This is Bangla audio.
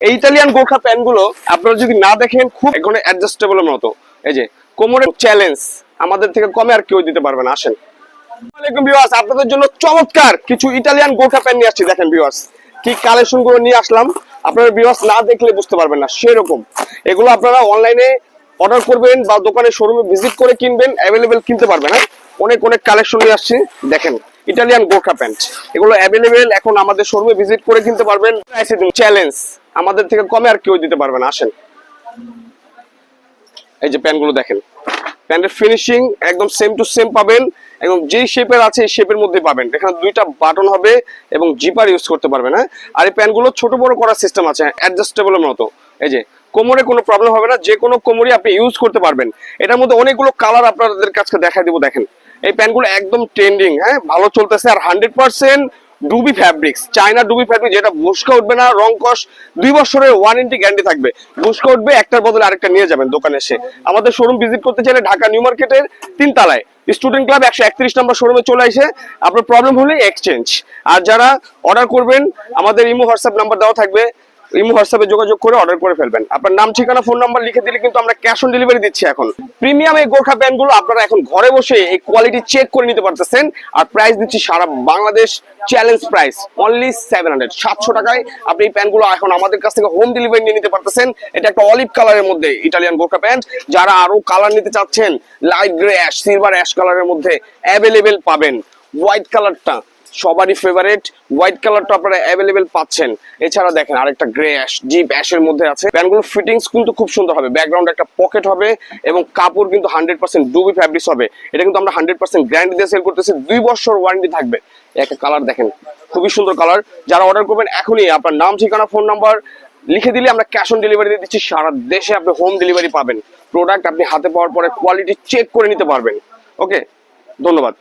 এই ইতালিয়ান গোর্খা প্যান্টগুলো আপনারা যদি না দেখেন, খুব এখানে অ্যাডজাস্টেবল মতো। এই যে কোমরের চ্যালেঞ্জ আমাদের থেকে কমে আর কেউ দিতে পারবে না, আসেন। আপনাদের জন্য চমৎকার কিছু ইটালিয়ান গোর্খা প্যান্ট নিয়ে আসছি, দেখেন ভিউয়ার্স কি কালেকশনগুলো নিয়ে আসলাম, আপনারা ভিউয়ার্স না দেখলে বুঝতে পারবেন না, সেরকম। এগুলো আপনারা অনলাইনে অর্ডার করবেন বা দোকানে শোরুমে ভিজিট করে কিনবেন অ্যাভেলেবেল কিনতে পারবেন হ্যাঁ অনেক অনেক কালেকশন নিয়ে আসছি, দেখেন। ইটালিয়ান গোর্খা প্যান্ট এগুলো অ্যাভেলেবেল এখন আমাদের শোরুমে ভিজিট করে কিনতে পারবেন। চ্যালেঞ্জ আমাদের থেকে কমে আর কেউ দিতে পারবে না, আসেন। এই যে প্যান্টগুলো দেখেন। প্যান্টের ফিনিশিং একদম সেম টু সেম পাবেন। এবং যে শেপের আছে, এই শেপের মধ্যে পাবেন। এখানে দুইটা বাটন হবে এবং জিপার ইউজ করতে পারবেন হ্যাঁ? আর এই প্যান্টগুলো ছোট বড় করার সিস্টেম আছে অ্যাডজাস্টেবলের মতো। এই যে, কোমরে কোনো প্রবলেম হবে না যে কোনো কোমরই আপনি ইউজ করতে পারবেন। এটার মধ্যে অনেকগুলো কালার আপনাদের কাছে দেখাই দিব, দেখেন। এই প্যান্টগুলো একদম ট্রেন্ডিং হ্যাঁ? ভালো চলতেছে আর hundred percent Dubai fabrics China Dubai fabric যেটা বুসকা উঠবে না, রং কস দুই বছরের ওয়ারেন্টি গ্যারান্টি থাকবে। বুসকা উঠবে, একটার বদলে আরেকটা নিয়ে যাবেন দোকানে এসে। আমাদের শোরুম ভিজিট করতে চাইলে ঢাকা নিউ মার্কেটের তিন তালায় স্টুডেন্ট ক্লাব একশো একত্রিশ নম্বর শোরুমে চলে আসে আপনার প্রবলেম হলে এক্সচেঞ্জ আর যারা অর্ডার করবেন, আমাদের ইমো হোয়াটসঅ্যাপ নাম্বার দেওয়া থাকবে। ইমো হোয়াটসঅ্যাপে যোগাযোগ করে অর্ডার করে ফেলবেন। আপনার নাম, ঠিকানা ফোন নাম্বার লিখে দিলে কিন্তু আমরা ক্যাশ অন ডেলিভারি দিচ্ছি এখন। প্রিমিয়াম এই গোর্খা প্যান্টগুলো আপনারা এখন ঘরে বসে এই কোয়ালিটি চেক করে নিতে পারতেছেন। আর প্রাইস দিচ্ছি সারা Bangladesh challenge price only seven hundred সাতশো টাকায় আপনি এই প্যান্টগুলো এখন আমাদের কাছ থেকে হোম ডেলিভারি নিয়ে নিতে পারতেছেন। এটা একটা অলিভ কালারের মধ্যে ইটালিয়ান গোর্খা প্যান্ট যারা আরও কালার নিতে চাচ্ছেন light grey ash silver ash কালারের মধ্যে অ্যাভেলেবেল পাবেন। হোয়াইট কালারটা সবারই ফেভারিট হোয়াইট কালারটা আপনারা অ্যাভেলেবেল পাচ্ছেন। এছাড়া দেখেন আরেকটা গ্রে অ্যাশ ডিপ অ্যাশের মধ্যে আছে। প্যান্টগুলো ফিটিংস কিন্তু খুব সুন্দর হবে। ব্যাকগ্রাউন্ড একটা পকেট হবে এবং কাপড় কিন্তু হান্ড্রেড পার্সেন্ট ডুবি ফ্যাব্রিক্স হবে। এটা কিন্তু আমরা হান্ড্রেড পার্সেন্ট গ্যারান্টি দিয়ে সেল করতেছি। দুই বছর ওয়ারেন্টি থাকবে। একটা কালার দেখেন, খুবই সুন্দর কালার যারা অর্ডার করবেন এখনই আপনার নাম, ঠিকানা ফোন নাম্বার লিখে দিলে আমরা ক্যাশ অন ডেলিভারি দিয়ে দিচ্ছি। সারা দেশে আপনি হোম ডেলিভারি পাবেন। প্রোডাক্ট আপনি হাতে পাওয়ার পরে কোয়ালিটি চেক করে নিতে পারবেন। ওকে ধন্যবাদ।